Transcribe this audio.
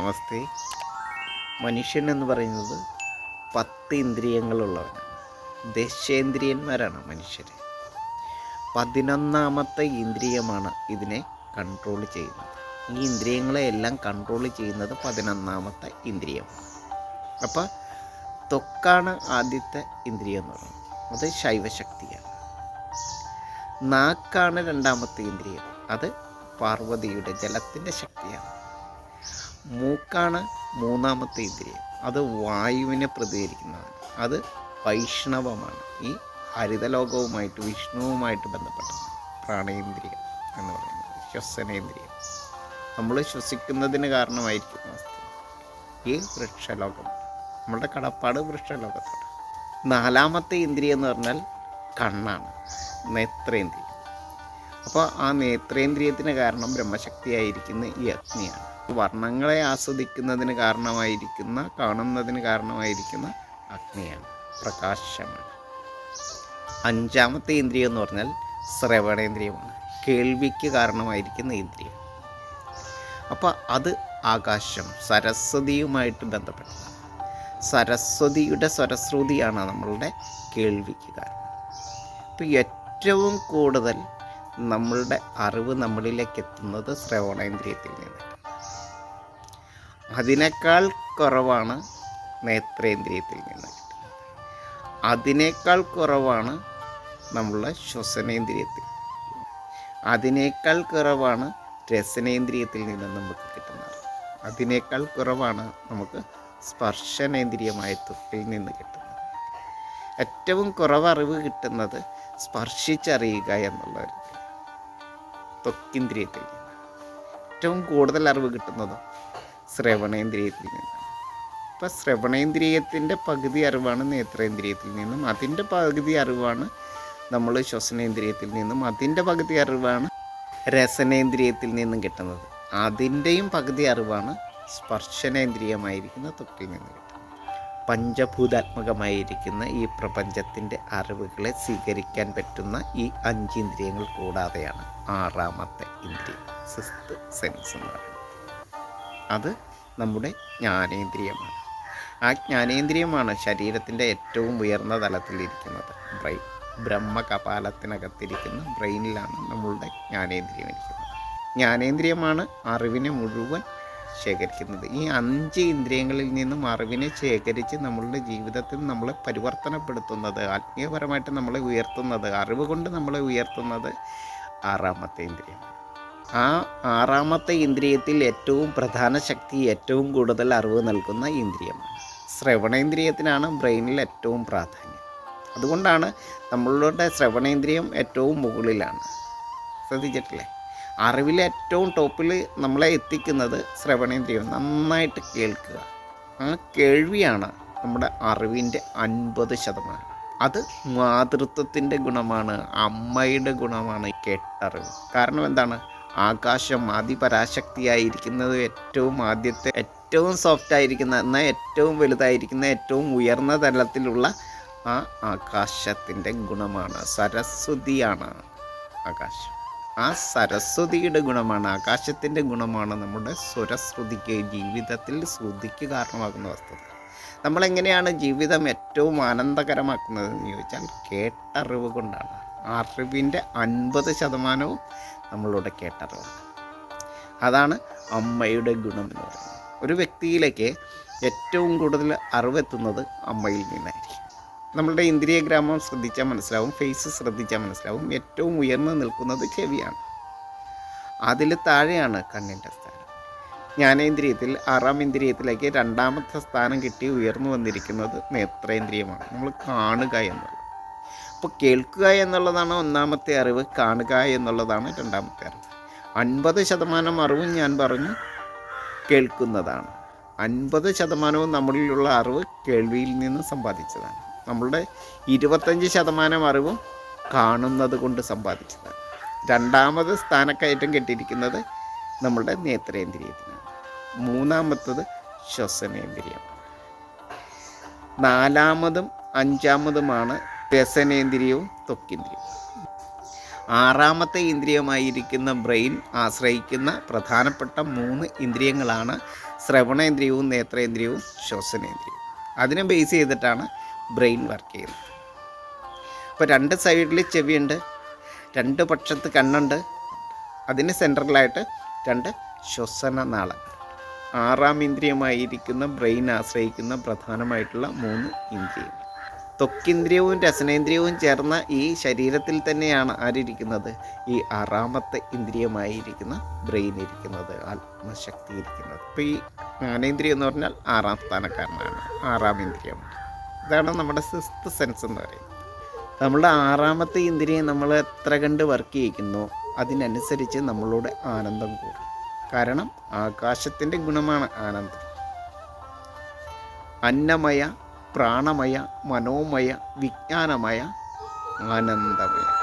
നമസ്തേ മനുഷ്യൻ എന്ന് പറയുന്നത് പത്ത് ഇന്ദ്രിയങ്ങളുള്ളവനാണ് ദശേന്ദ്രിയന്മാരാണ് മനുഷ്യർ പതിനൊന്നാമത്തെ ഇന്ദ്രിയമാണ് ഇതിനെ കൺട്രോൾ ചെയ്യുന്നത്. ഈ ഇന്ദ്രിയങ്ങളെ എല്ലാം കൺട്രോൾ ചെയ്യുന്നത് പതിനൊന്നാമത്തെ ഇന്ദ്രിയമാണ്. അപ്പോൾ ത്വക്കാണ് ആദ്യത്തെ ഇന്ദ്രിയം എന്ന് പറയുന്നത്. അത് ശൈവശക്തിയാണ്. നാക്കാണ് രണ്ടാമത്തെ ഇന്ദ്രിയം. അത് പാർവതിയുടെ ജലത്തിന്റെ ശക്തിയാണ്. മൂക്കാണ് മൂന്നാമത്തെ ഇന്ദ്രിയം. അത് വായുവിനെ പ്രതികരിക്കുന്നതാണ്. അത് വൈഷ്ണവമാണ്. ഈ ഹരിതലോകവുമായിട്ട് വിഷ്ണുവുമായിട്ട് ബന്ധപ്പെട്ട പ്രാണേന്ദ്രിയം എന്ന് പറയുന്നത്. ശ്വസനേന്ദ്രിയം. നമ്മൾ ശ്വസിക്കുന്നതിന് കാരണമായിരിക്കും ഈ വൃക്ഷലോകം. നമ്മുടെ കടപ്പാട് വൃക്ഷലോകത്താണ്. നാലാമത്തെ ഇന്ദ്രിയം എന്ന് പറഞ്ഞാൽ കണ്ണാണ്. നേത്രേന്ദ്രിയം. അപ്പോൾ ആ നേത്രേന്ദ്രിയത്തിന് കാരണം ബ്രഹ്മശക്തിയായിരിക്കുന്ന ഈ അഗ്നിയാണ്. വർണങ്ങളെ ആസ്വദിക്കുന്നതിന് കാരണമായിരിക്കുന്ന കാണുന്നതിന് കാരണമായിരിക്കുന്ന അഗ്നിയാണ് പ്രകാശമാണ്. അഞ്ചാമത്തെ ഇന്ദ്രിയം എന്ന് പറഞ്ഞാൽ ശ്രവണേന്ദ്രിയമാണ്. കേൾവിക്ക് കാരണമായിരിക്കുന്ന ഇന്ദ്രിയം. അപ്പോൾ അത് ആകാശം സരസ്വതിയുമായിട്ട് ബന്ധപ്പെട്ടതാണ്. സരസ്വതിയുടെ സ്വരശ്രുതിയാണ് നമ്മളുടെ കേൾവിക്ക് കാരണം. അപ്പോൾ ഏറ്റവും കൂടുതൽ നമ്മളുടെ അറിവ് നമ്മളിലേക്ക് എത്തുന്നത് ശ്രവണേന്ദ്രിയത്തിൽ നിന്ന് അതിനേക്കാൾ കുറവാണ് നേത്രേന്ദ്രിയത്തിൽ നിന്ന് അതിനേക്കാൾ കുറവാണ് നമ്മളുടെ ശ്വസനേന്ദ്രിയത്തിൽ. അതിനേക്കാൾ കുറവാണ് രസനേന്ദ്രിയത്തിൽ നിന്ന് നമുക്ക് കിട്ടുന്നത്. അതിനേക്കാൾ കുറവാണ് നമുക്ക് സ്പർശനേന്ദ്രിയമായ ത്വക്കിൽ നിന്ന് കിട്ടുന്നത്. ഏറ്റവും കുറവ് അറിവ് കിട്ടുന്നത് സ്പർശിച്ചറിയുക എന്നുള്ള ഒരു ത്വക്കിന്ദ്രിയത്തിൽ നിന്ന് ഏറ്റവും കൂടുതൽ അറിവ് കിട്ടുന്നത് ശ്രവണേന്ദ്രിയത്തിൽ നിന്ന്. ഇപ്പം ശ്രവണേന്ദ്രിയത്തിന്റെ പകുതി അറിവാണ് നേത്രേന്ദ്രിയത്തിൽ നിന്നും. അതിന്റെ പകുതി അറിവാണ് നമ്മൾ ശ്വസനേന്ദ്രിയത്തിൽ നിന്നും. അതിന്റെ പകുതി അറിവാണ് രസനേന്ദ്രിയത്തിൽ നിന്നും കിട്ടുന്നത്. അതിന്റെയും പകുതി അറിവാണ് സ്പർശനേന്ദ്രിയമായിരിക്കുന്ന തൊട്ടിൽ നിന്ന് കിട്ടുന്നത്. പഞ്ചഭൂതാത്മകമായിരിക്കുന്ന ഈ പ്രപഞ്ചത്തിന്റെ അറിവുകളെ സ്വീകരിക്കാൻ പറ്റുന്ന ഈ അഞ്ചിന്ദ്രിയങ്ങൾ കൂടാതെയാണ് ആറാമത്തെ ഇന്ദ്രിയം സിസ്ത് സെൻസ് എന്ന് പറയുന്നത്. അത് നമ്മുടെ ജ്ഞാനേന്ദ്രിയമാണ്. ആ ജ്ഞാനേന്ദ്രിയമാണ് ശരീരത്തിന്റെ ഏറ്റവും ഉയർന്ന തലത്തിലിരിക്കുന്നത്. ബ്രെയിൻ ബ്രഹ്മകപാലത്തിനകത്തിരിക്കുന്ന ബ്രെയിനിലാണ് നമ്മളുടെ ജ്ഞാനേന്ദ്രിയം ഇരിക്കുന്നത്. ജ്ഞാനേന്ദ്രിയമാണ് അറിവിനെ മുഴുവൻ ശേഖരിക്കുന്നത്. ഈ അഞ്ച് ഇന്ദ്രിയങ്ങളിൽ നിന്നും അറിവിനെ ശേഖരിച്ച് നമ്മളുടെ ജീവിതത്തിൽ നമ്മളെ പരിവർത്തനപ്പെടുത്തുന്നത് ആത്മീയപരമായിട്ട് നമ്മളെ ഉയർത്തുന്നത് അറിവ് കൊണ്ട് നമ്മളെ ഉയർത്തുന്നത് ആറാമത്തെ ഇന്ദ്രിയം ആ ആറാമത്തെ ഇന്ദ്രിയത്തിൽ ഏറ്റവും പ്രധാന ശക്തി ഏറ്റവും കൂടുതൽ അറിവ് നൽകുന്ന ഇന്ദ്രിയമാണ്. ശ്രവണേന്ദ്രിയത്തിനാണ് ബ്രെയിനിൽ ഏറ്റവും പ്രാധാന്യം. അതുകൊണ്ടാണ് നമ്മളുടെ ശ്രവണേന്ദ്രിയം ഏറ്റവും മുകളിലാണ്. ശ്രദ്ധിച്ചിട്ടില്ലേ? അറിവിൽ ഏറ്റവും ടോപ്പിൽ നമ്മളെ എത്തിക്കുന്നത് ശ്രവണേന്ദ്രിയം. നന്നായിട്ട് കേൾക്കുക. ആ കേൾവിയാണ് നമ്മുടെ അറിവിന്റെ അൻപത് ശതമാനം. അത് മാതൃത്വത്തിന്റെ ഗുണമാണ് അമ്മയുടെ ഗുണമാണ് കേട്ടറിവ്. കാരണം എന്താണ്? ആകാശം ആദിപരാശക്തിയായിരിക്കുന്നത് ഏറ്റവും ആദ്യത്തെ ഏറ്റവും സോഫ്റ്റ് ആയിരിക്കുന്ന എന്നാൽ ഏറ്റവും വലുതായിരിക്കുന്ന ഏറ്റവും ഉയർന്ന തലത്തിലുള്ള ആ ആകാശത്തിന്റെ ഗുണമാണ് സരസ്വതിയാണ് ആകാശം. ആ സരസ്വതിയുടെ ഗുണമാണ് ആകാശത്തിന്റെ ഗുണമാണ് നമ്മുടെ സ്വരശ്രുതിക്ക് ജീവിതത്തിൽ ശ്രുതിക്ക് കാരണമാകുന്ന വസ്തുത. നമ്മളെങ്ങനെയാണ് ജീവിതം ഏറ്റവും ആനന്ദകരമാക്കുന്നതെന്ന് ചോദിച്ചാൽ കേട്ടറിവ് കൊണ്ടാണ്. അറിവിന്റെ അൻപത് ശതമാനവും നമ്മളുടെ കേട്ടറിവാണ് അതാണ് അമ്മയുടെ ഗുണം എന്ന് പറയുന്നത്. ഒരു വ്യക്തിയിലേക്ക് ഏറ്റവും കൂടുതൽ അറിവെത്തുന്നത് അമ്മയിൽ നിന്നായിരിക്കും. നമ്മളുടെ ഇന്ദ്രിയ ഗ്രാമം ശ്രദ്ധിച്ചാൽ മനസ്സിലാവും ഫേസ് ശ്രദ്ധിച്ചാൽ മനസ്സിലാവും. ഏറ്റവും ഉയർന്നു നിൽക്കുന്നത് ചെവിയാണ്. അതിൽ താഴെയാണ് കണ്ണിന്റെ സ്ഥാനം. ജ്ഞാനേന്ദ്രിയത്തിൽ ആറാം ഇന്ദ്രിയത്തിലേക്ക് രണ്ടാമത്തെ സ്ഥാനം കിട്ടി ഉയർന്നു വന്നിരിക്കുന്നത് നേത്രേന്ദ്രിയമാണ്. നമ്മൾ കാണുക എന്നുള്ളത്. അപ്പോൾ കേൾക്കുക എന്നുള്ളതാണ് ഒന്നാമത്തെ അറിവ് കാണുക എന്നുള്ളതാണ് രണ്ടാമത്തെ അറിവ്. അൻപത് ശതമാനം അറിവും ഞാൻ പറഞ്ഞു കേൾക്കുന്നതാണ്. അൻപത് ശതമാനവും നമ്മളിലുള്ള അറിവ് കേൾവിയിൽ നിന്ന് സമ്പാദിച്ചതാണ്. നമ്മളുടെ ഇരുപത്തഞ്ച് ശതമാനം അറിവും കാണുന്നത് കൊണ്ട് സമ്പാദിച്ചതാണ്. രണ്ടാമത് സ്ഥാനക്കയറ്റം കെട്ടിയിരിക്കുന്നത് നമ്മളുടെ നേത്രേന്ദ്രിയത്തിനാണ്. മൂന്നാമത്തത് ശ്വസനേന്ദ്രിയമാണ്. നാലാമതും അഞ്ചാമതുമാണ് രസനേന്ദ്രിയവും ത്വക്കേന്ദ്രിയവും. ആറാമത്തെ ഇന്ദ്രിയമായിരിക്കുന്ന ബ്രെയിൻ ആശ്രയിക്കുന്ന പ്രധാനപ്പെട്ട മൂന്ന് ഇന്ദ്രിയങ്ങളാണ് ശ്രവണേന്ദ്രിയവും നേത്രേന്ദ്രിയവും ശ്വസനേന്ദ്രിയവും. അതിനെ ബേസ് ചെയ്തിട്ടാണ് ബ്രെയിൻ വർക്ക് ചെയ്യുന്നത്. അപ്പോൾ രണ്ട് സൈഡിൽ ചെവിയുണ്ട് രണ്ട് പക്ഷത്ത് കണ്ണുണ്ട് അതിന് സെൻട്രലായിട്ട് രണ്ട് ശ്വസന നാളങ്ങൾ ആറാം ഇന്ദ്രിയമായിരിക്കുന്ന ബ്രെയിൻ ആശ്രയിക്കുന്ന പ്രധാനമായിട്ടുള്ള മൂന്ന് ഇന്ദ്രിയങ്ങൾ. ത്വക്കിന്ദ്രിയവും രസനേന്ദ്രിയവും ചേർന്ന ഈ ശരീരത്തിൽ തന്നെയാണ് ആരിരിക്കുന്നത് ഈ ആറാമത്തെ ഇന്ദ്രിയമായിരിക്കുന്ന ബ്രെയിൻ ഇരിക്കുന്നത് ആത്മശക്തി ഇരിക്കുന്നത്. ഇപ്പോൾ ഈ ജ്ഞാനേന്ദ്രിയം എന്ന് പറഞ്ഞാൽ ആറാം സ്ഥാനക്കാരനാണ് ആറാം ഇന്ദ്രിയം ഇതാണ് നമ്മുടെ സിക്സ്ത് സെൻസ് എന്ന് പറയുന്നത്. നമ്മളുടെ ആറാമത്തെ ഇന്ദ്രിയം നമ്മൾ എത്ര കണ്ട് വർക്ക് ചെയ്യിക്കുന്നു അതിനനുസരിച്ച് നമ്മളോട് ആനന്ദം കൂടും. കാരണം ആകാശത്തിന്റെ ഗുണമാണ് ആനന്ദം. അന്നമയ പ്രാണമയ മനോമയ വിജ്ഞാനമയ ആനന്ദമയ.